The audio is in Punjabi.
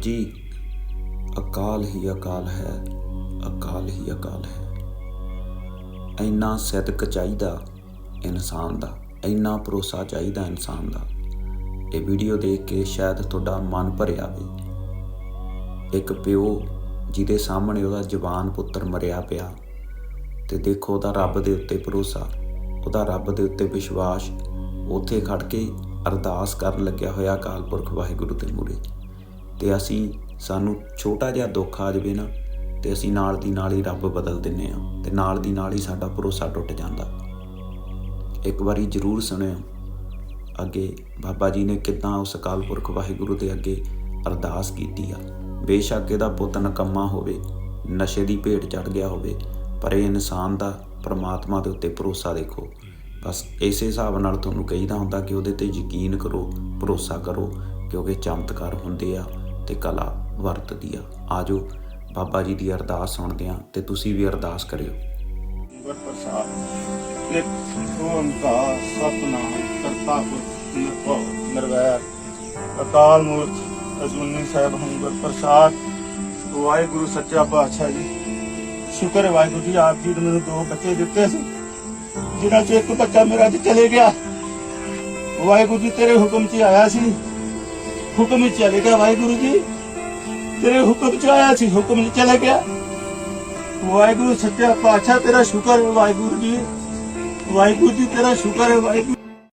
ਜੀ, ਅਕਾਲ ਹੀ ਅਕਾਲ ਹੈ, ਅਕਾਲ ਹੀ ਅਕਾਲ ਹੈ। ਇੰਨਾ ਸਦਕ ਚਾਹੀਦਾ ਇਨਸਾਨ ਦਾ, ਇੰਨਾ ਭਰੋਸਾ ਚਾਹੀਦਾ ਇਨਸਾਨ ਦਾ। ਇਹ ਵੀਡੀਓ ਦੇਖ ਕੇ ਸ਼ਾਇਦ ਤੁਹਾਡਾ ਮਨ ਭਰਿਆ ਵੀ ਇੱਕ ਪਿਓ ਜਿਹਦੇ ਸਾਹਮਣੇ ਉਹਦਾ ਜਵਾਨ ਪੁੱਤਰ ਮਰਿਆ ਪਿਆ ਤੇ ਦੇਖੋ ਉਹਦਾ ਰੱਬ ਦੇ ਉੱਤੇ ਭਰੋਸਾ, ਉਹਦਾ ਰੱਬ ਦੇ ਉੱਤੇ ਵਿਸ਼ਵਾਸ, ਉੱਥੇ ਖੜ ਕੇ ਅਰਦਾਸ ਕਰਨ ਲੱਗਿਆ ਹੋਇਆ ਅਕਾਲ ਪੁਰਖ ਵਾਹਿਗੁਰੂ ਦੇ ਮੂਹਰੇ। ਤੇ ਅਸੀਂ, ਸਾਨੂੰ ਛੋਟਾ ਜਿਹਾ ਦੁੱਖ ਆ ਜਾਵੇ ਨਾ, ਤੇ ਅਸੀਂ ਨਾਲ ਦੀ ਨਾਲ ਹੀ ਰੱਬ ਬਦਲ ਦਿੰਨੇ ਆ, ਤੇ ਨਾਲ ਦੀ ਨਾਲ ਹੀ ਸਾਡਾ ਭਰੋਸਾ ਟੁੱਟ ਜਾਂਦਾ। ਇੱਕ ਵਾਰੀ ਜ਼ਰੂਰ ਸੁਣਿਓ, ਅੱਗੇ ਬਾਬਾ ਜੀ ਨੇ ਕਿਦਾਂ ਉਸ ਅਕਾਲ ਪੁਰਖ ਵਾਹਿਗੁਰੂ ਦੇ ਅੱਗੇ ਅਰਦਾਸ ਕੀਤੀ ਆ। ਬੇਸ਼ੱਕ ਇਹਦਾ ਪੁੱਤ ਨਕੰਮਾ ਹੋਵੇ, ਨਸ਼ੇ ਦੀ ਭੇਟ ਚੜ ਗਿਆ ਹੋਵੇ, ਪਰ ਇਹ ਇਨਸਾਨ ਦਾ ਪਰਮਾਤਮਾ ਦੇ ਉੱਤੇ ਭਰੋਸਾ ਦੇਖੋ। ਬਸ ਇਸੇ ਹਿਸਾਬ ਨਾਲ ਤੁਹਾਨੂੰ ਕਹੀਦਾ ਹੁੰਦਾ ਕਿ ਉਹਦੇ ਤੇ ਯਕੀਨ ਕਰੋ, ਭਰੋਸਾ ਕਰੋ, ਕਿਉਂਕਿ ਚਮਤਕਾਰ ਹੁੰਦੇ ਆ। ਤੇ ਕਲਾ ਵਰਤਦੀ ਆ। ਆਜੋ ਬਾਬਾ ਜੀ ਦੀ ਅਰਦਾਸ ਸੁਣਦੇ ਆ ਤੇ ਤੁਸੀਂ ਵੀ ਅਰਦਾਸ ਕਰਿਓ। ਗੁਰ ਪ੍ਰਸਾਦ, ਇੱਕ ਓੰਕਾਰ ਸਤਨਾਮ ਕਰਤਾ ਪੁਰਖ ਨਿਰਭਉ, ਨਿਰਵੈਰ, ਅਕਾਲ ਮੂਰਤ ਅਜੂਨੀ ਸਾਹਿਬ ਹਮ ਗੁਰ ਪ੍ਰਸਾਦ, ਵਾਹਿਗੁਰੂ, ਸੱਚਾ ਪਾਤਸ਼ਾਹ ਜੀ। ਸ਼ੁਕਰ ਹੈ ਵਾਹਿਗੁਰੂ ਜੀ, ਆਪ ਜੀ ਨੇ ਮੈਨੂੰ ਦੋ ਬੱਚੇ ਦਿੱਤੇ ਸੀ, ਜਿਨ੍ਹਾਂ ਚੋਂ ਇੱਕ ਬੱਚਾ ਮੇਰਾ ਅੱਜ ਚਲੇ ਗਿਆ। ਵਾਹਿਗੁਰੂ ਜੀ, ਤੇਰੇ ਹੁਕਮ 'ਚ ਆਇਆ ਸੀ। ਹੁਕਮ 'ਚ ਚਲੇ ਗਿਆ ਵਾਹਿਗੁਰੂ ਜੀ। ਤੇਰੇ ਹੁਕਮ 'ਚ ਆਇਆ ਸੀ, ਹੁਕਮ 'ਚ ਚਲਾ ਗਿਆ। ਵਾਹਿਗੁਰੂ ਸੱਚਾ ਪਾਤਸ਼ਾਹ, ਤੇਰਾ ਸ਼ੁਕਰ ਹੈ ਵਾਹਿਗੁਰੂ ਜੀ। ਵਾਹਿਗੁਰੂ ਜੀ, ਤੇਰਾ ਸ਼ੁਕਰ ਹੈ ਵਾਹਿਗੁਰੂ।